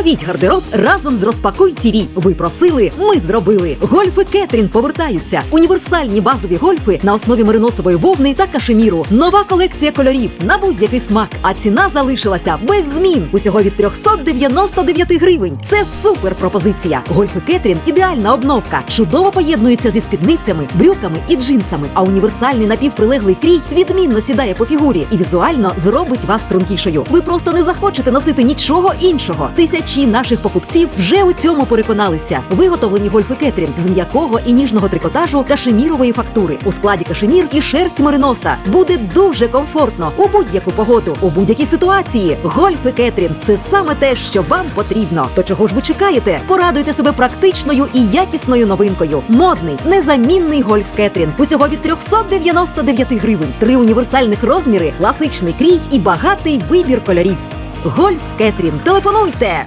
Оновіть гардероб разом з Розпакуй ТІВІ. Ви просили, ми зробили. Гольфи Кетрін повертаються. Універсальні базові гольфи на основі мериносової вовни та кашеміру. Нова колекція кольорів на будь-який смак. А ціна залишилася без змін. Усього від 399 гривень. Це супер пропозиція. Гольфи Кетрін ідеальна обновка. Чудово поєднується зі спідницями, брюками і джинсами. А універсальний напівприлеглий крій відмінно сідає по фігурі і візуально зробить вас стрункішою. Ви просто не захочете носити нічого іншого. Тисячі наших покупців вже у цьому переконалися. Виготовлені гольфи Кетрін з м'якого і ніжного трикотажу кашемірової фактури. У складі кашемір і шерсть мериноса. Буде дуже комфортно у будь-яку погоду, у будь-якій ситуації. Гольфи Кетрін це саме те, що вам потрібно. То чого ж ви чекаєте? Порадуйте себе практичною і якісною новинкою. Модний, незамінний гольф Кетрін. Усього від 399 гривень. Три універсальних розміри, класичний крій і багатий вибір кольорів. Гольф Кетрін. Телефонуйте!